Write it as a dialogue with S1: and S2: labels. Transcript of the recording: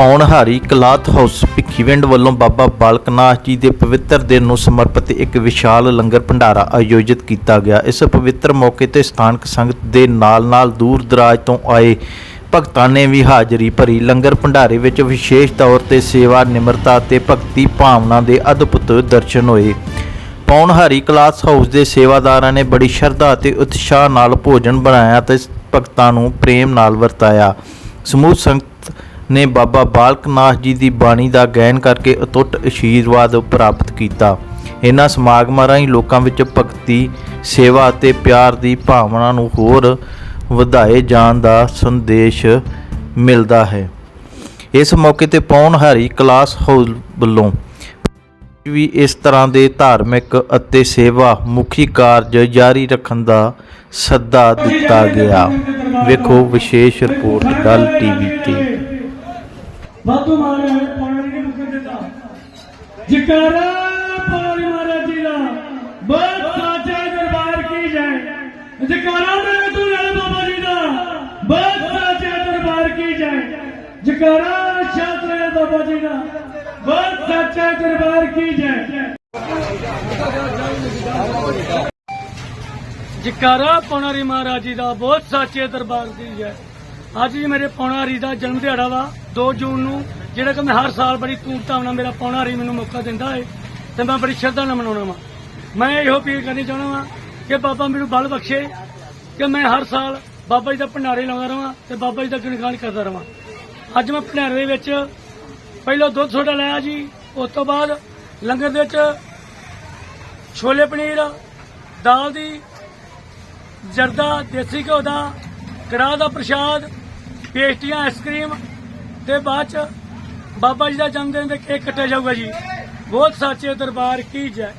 S1: ਪੌਣਹਾਰੀ cloth house Bhikhiwind ਵੱਲੋਂ ਬਾਬਾ ਬਾਲਕ ਨਾਥ ਜੀ ਦੇ ਪਵਿੱਤਰ ਦਿਨ ਨੂੰ ਸਮਰਪਿਤ ਇੱਕ ਵਿਸ਼ਾਲ ਲੰਗਰ ਭੰਡਾਰਾ ਆਯੋਜਿਤ ਕੀਤਾ ਗਿਆ। ਇਸ ਪਵਿੱਤਰ ਮੌਕੇ ਤੇ ਸਥਾਨਕ ਸੰਗਤ ਦੇ ਨਾਲ-ਨਾਲ ਦੂਰ ਦਰਾਜ ਤੋਂ ਆਏ ਭਗਤਾਂ ਨੇ ਵੀ ਹਾਜ਼ਰੀ ਭਰੀ। ਲੰਗਰ ਭੰਡਾਰੇ ਵਿੱਚ ਵਿਸ਼ੇਸ਼ ਤੌਰ ਤੇ ਸੇਵਾ, ਨਿਮਰਤਾ ਤੇ ਭਗਤੀ ਭਾਵਨਾ ਦੇ ਅਦਭੁਤ ਦਰਸ਼ਨ ਹੋਏ। ਪੌਣਹਾਰੀ ਕਲਾਸ ਹਾਊਸ ਦੇ ਸੇਵਾਦਾਰਾਂ ਨੇ ਬੜੀ ਸ਼ਰਧਾ ਅਤੇ ਉਤਸ਼ਾਹ ਨਾਲ ਭੋਜਨ ਬਣਾਇਆ ਤੇ ਭਗਤਾਂ ਨੂੰ ਪ੍ਰੇਮ ਨਾਲ ਵਰਤਾਇਆ। ਸਮੂਹ ਸੰਗਤ ਨੇ ਬਾਬਾ ਬਾਲਕ ਨਾਥ ਜੀ ਦੀ ਬਾਣੀ ਦਾ ਗਾਇਨ ਕਰਕੇ ਅਤੁੱਟ ਅਸ਼ੀਰਵਾਦ ਪ੍ਰਾਪਤ ਕੀਤਾ। ਇਹਨਾਂ ਸਮਾਗਮਾਂ ਰਾਹੀਂ ਲੋਕਾਂ ਵਿੱਚ ਭਗਤੀ, ਸੇਵਾ ਅਤੇ ਪਿਆਰ ਦੀ ਭਾਵਨਾ ਨੂੰ ਹੋਰ ਵਧਾਏ ਜਾਣ ਦਾ ਸੰਦੇਸ਼ ਮਿਲਦਾ ਹੈ। ਇਸ ਮੌਕੇ ਤੇ ਪੌਣਹਾਰੀ ਕਲਾਸ ਹਾਊਸ ਵੱਲੋਂ ਵੀ ਇਸ ਤਰ੍ਹਾਂ ਦੇ ਧਾਰਮਿਕ ਅਤੇ ਸੇਵਾ ਮੁਖੀ ਕਾਰਜ ਜਾਰੀ ਰੱਖਣ ਦਾ ਸੱਦਾ ਦਿੱਤਾ ਗਿਆ। ਵੇਖੋ ਵਿਸ਼ੇਸ਼ ਰਿਪੋਰਟ, ਡਲ ਟੀਵੀ ਤੇ।
S2: ਵਾਧੂ ਮਾਰੇ ਹੋਏ ਪਾਣੀ ਨਹੀਂ ਮੁੱਕਣ ਦਿੰਦਾ ਜਕਾਰਾ ਪਾਣੀ ਮਹਾਰਾਜ ਜੀ ਦਾ। ਬਹੁਤ ਸਾਚਾ ਦਰਬਾਰ ਕੀ ਜੈ। ਜਕਾਰਾ ਮੇਰੇ ਤੂੰ ਲੈ ਬਾਬਾ ਜੀ ਦਾ। ਬਹੁਤ ਸਾਚਾ ਦਰਬਾਰ ਕੀ ਜੈ। ਜਕਾਰਾ ਸ਼ਾਸਤਰ ਬਾਬਾ ਜੀ ਦਾ। ਬਹੁਤ ਸਾਚਾ ਦਰਬਾਰ ਕੀ ਜੈ। ਜਕਾਰਾ ਪੌਣਾਰੀ ਮਹਾਰਾਜ ਜੀ ਦਾ ਬਹੁਤ ਸਾਚੇ ਦਰਬਾਰ ਦੀ ਜੈ। ਅੱਜ ਜੀ ਮੇਰੇ ਪੌਣਾਰੀ ਦਾ ਜਨਮ ਦਿਹਾੜਾ ਵਾ 2 ਜੂਨ ਨੂੰ, ਜਿਹੜਾ ਕਿ ਮੈਂ ਹਰ ਸਾਲ ਬੜੀ ਧੂਮਧਾਮ ਨਾਲ ਮੇਰਾ ਪੌਣਾਰੀ ਮੈਨੂੰ ਮੌਕਾ ਦਿੰਦਾ ਹੈ ਤੇ ਮੈਂ ਬੜੀ ਸ਼ਰਧਾ ਨਾਲ ਮਨਾਉਣਾ ਵਾ। ਮੈਂ ਇਹੋ ਅਪੀਲ ਕਰਨੀ ਚਾਹੁੰਦਾ ਵਾਂ ਕਿ ਬਾਬਾ ਮੈਨੂੰ ਬਲ ਬਖਸ਼ੇ, ਕਿ ਮੈਂ ਹਰ ਸਾਲ ਬਾਬਾ ਜੀ ਦਾ ਭੰਡਾਰੇ ਲਾਉਂਦਾ ਰਵਾਂ ਤੇ ਬਾਬਾ ਜੀ ਦਾ ਗੁਣਗਾਨ ਕਰਦਾ ਰਵਾਂ। ਅੱਜ ਮੈਂ ਭੰਡਾਰੇ ਵਿੱਚ ਪਹਿਲਾਂ ਦੁੱਧ ਸੋਡਾ ਲਾਇਆ ਜੀ, ਉਸ ਤੋਂ ਬਾਅਦ ਲੰਗਰ ਦੇ ਵਿੱਚ ਛੋਲੇ ਪਨੀਰ, ਦਾਲ ਦੀ ਜਰਦਾ, ਦੇਸੀ ਘਿਓ ਦਾ, ਕੜਾਹ ਦਾ ਪ੍ਰਸ਼ਾਦ ਪੇਸਟੀਆਂ ਆਈਸਕ੍ਰੀਮ ਤੇ ਬਾਅਦ ਚ ਬਾਬਾ ਜੀ ਦਾ ਜਨਮ ਦਿਨ ਤੇ ਕੇਕ ਕੱਟਿਆ ਜਾਊਗਾ ਜੀ। ਬਹੁਤ ਸਾਚੇ ਦਰਬਾਰ ਕੀ ਜੈ।